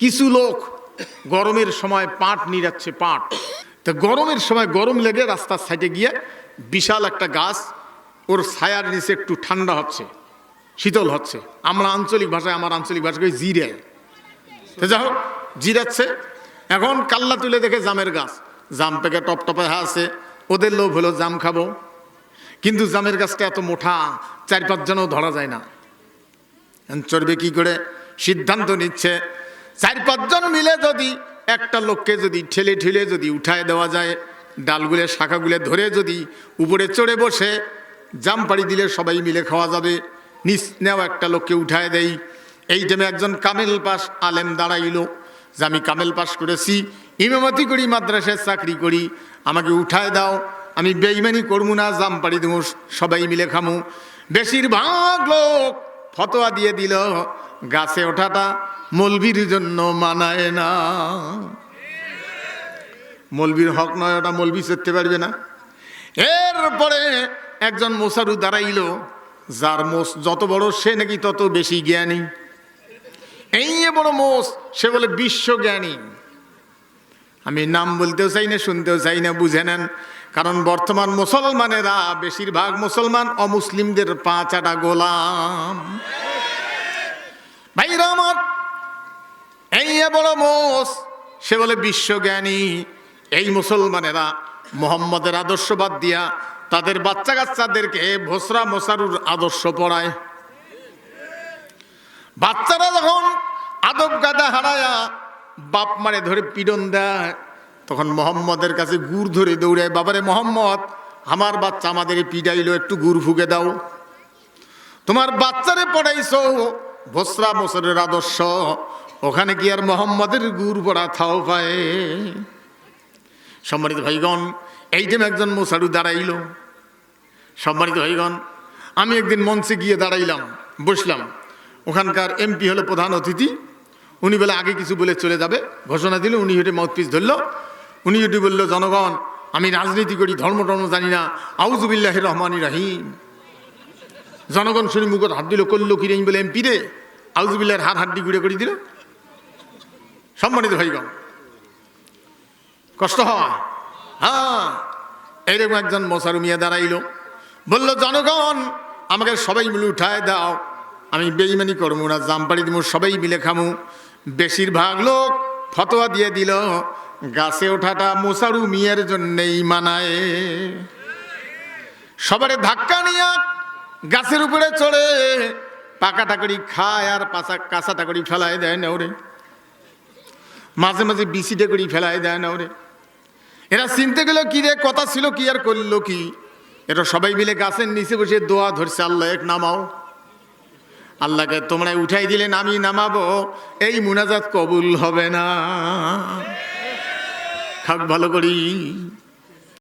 কিছু লোক গরমের সময় পাট নিরাচ্ছে, পাট। তো গরমের সময় গরম লেগে রাস্তার সাইডে গিয়ে বিশাল একটা গাছ, ওর ছায়ার নিচে একটু ঠান্ডা হচ্ছে, শীতল হচ্ছে। আমরা আঞ্চলিক ভাষায়, আমার আঞ্চলিক ভাষায় জিরে। যাই হোক, জিরাচ্ছে। এখন কাল্লা তুলে দেখে জামের গাছ। জাম পেকে টপ টপে আছে। ওদের লোভ হলো জাম খাব। কিন্তু জামের গাছটা এত মোটা, চার পাঁচজনও ধরা যায় না। চড়বে কি করে? সিদ্ধান্ত নিচ্ছে চার পাঁচজন মিলে যদি একটা লোককে যদি ঠেলে ঠেলে যদি উঠায় দেওয়া যায়, ডালগুলো, শাখাগুলো ধরে যদি উপরে চড়ে বসে, জাম পাড়ি দিলে সবাই মিলে খাওয়া যাবে। নিচ নেওয়া একটা লোককে উঠায় দেই। এই টাইমে একজন কামেল পাস আলেম দাঁড়াইলো। যে আমি কামেল পাস করেছি, ইমামতি করি, মাদ্রাসায় চাকরি করি, আমাকে উঠায় দাও। আমি বেইমানি করব না, জাম পাড়ি দেবো, সবাই মিলে খামু। বেশিরভাগ লোক ফতোয়া দিয়ে দিল, গাছে ওঠাটা মলবির জন্য মানায় না। মলবির হক নয়, ওটা মলবি চড়তে পারবে না। এরপরে একজন মোসারু দাঁড়াইল, যার মোষ যত বড়, সে নাকি তত বেশি জ্ঞানী। এই বড় মোষ, সে বলে বিশ্ব জ্ঞানী আমি নাম বলতেও চাই না, শুনতেও চাই না, বুঝে নেন। কারণ বর্তমান মুসলমানেরা বেশিরভাগ মুসলমান অমুসলিমদের পাঁচাটা গোলাম। ভাইরা আমার, এই বড় মোষ, সে বলে বিশ্বজ্ঞানী, এই মুসলমানেরা মোহাম্মদের আদর্শ বাদ দিয়া তাদের বাচ্চা কাচ্চাদেরকে ভোসরা মোসারুর আদর্শ পড়ায়। বাচ্চারা যখন আদব গাদা হারায়া বাপ মারে ধরে পীড়ন দেয় তখন মোহাম্মদের কাছে গুড় ধরে দৌড়ায় বাবারে মোহাম্মদ, আমার বাচ্চা আমাদের পিডাইলো, একটু গুড় ফুকে দাও। তোমার বাচ্চারে পড়াইছো, ভোসরা মোসরের আদর্শ, ওখানে কি আর মোহাম্মদের গুড় পড়া থাও পায়? সম্মানিত ভাইগণ, এই যে একজন মোসারু দাঁড়াইল। সম্মানিত ভাইগণ, আমি একদিন মঞ্চে গিয়ে দাঁড়াইলাম, বসলাম। ওখানকার এমপি হলো প্রধান অতিথি, উনি বলে, আগে কিছু বলে চলে যাবে। ঘোষণা দিল, উনি হেঁটে মাউথপিস ধরলো। উনি হেঁটে বলল, জনগণ, আমি রাজনীতি করি, ধর্ম টর্ম জানি না আউজুবিল্লাহ রহমানি রাহিম। জনগণ শুনি মুখত হাত দিল করল কি বলে এমপি রে আউজুবিল্লার হাত হাড্ডি গুঁড়ে করে দিল। সম্মানিত ভাইগণ, কষ্ট হয় হ্যাঁ এইরকম একজন মশারু মিয়া দাঁড়াইল। বলল, জনগণ, আমাকে সবাই মিলে উঠায় দাও। আমি বেইমানি করব না জামপাড়ি দিব সবাই মিলে খামু। বেশিরভাগ লোক ফতোয়া দিয়ে দিল গাছে ওঠাটা মশারু মিয়ার জন্যেই মানায়। সবারে ধাক্কা নিয়ে গাছের উপরে চড়ে, পাকা টাকড়ি খায় আর পাশা কাঁচা টাকড়ি ফেলায় দেয় না ওরে। মাঝে মাঝে বিসিটে করি ফেলায় দেয় না ওরে। এরা চিনতে গেল কি রে, কথা ছিল কি আর করল কি? এটা সবাই মিলে গাছের নিচে বসে দোয়া ধরছে, আল্লাহ, এক নামাও। আল্লাহকে তোমরা উঠাই দিলেন আমি নামাবো। এই মুনাজাত কবুল হবে না। খাক ভালো করি।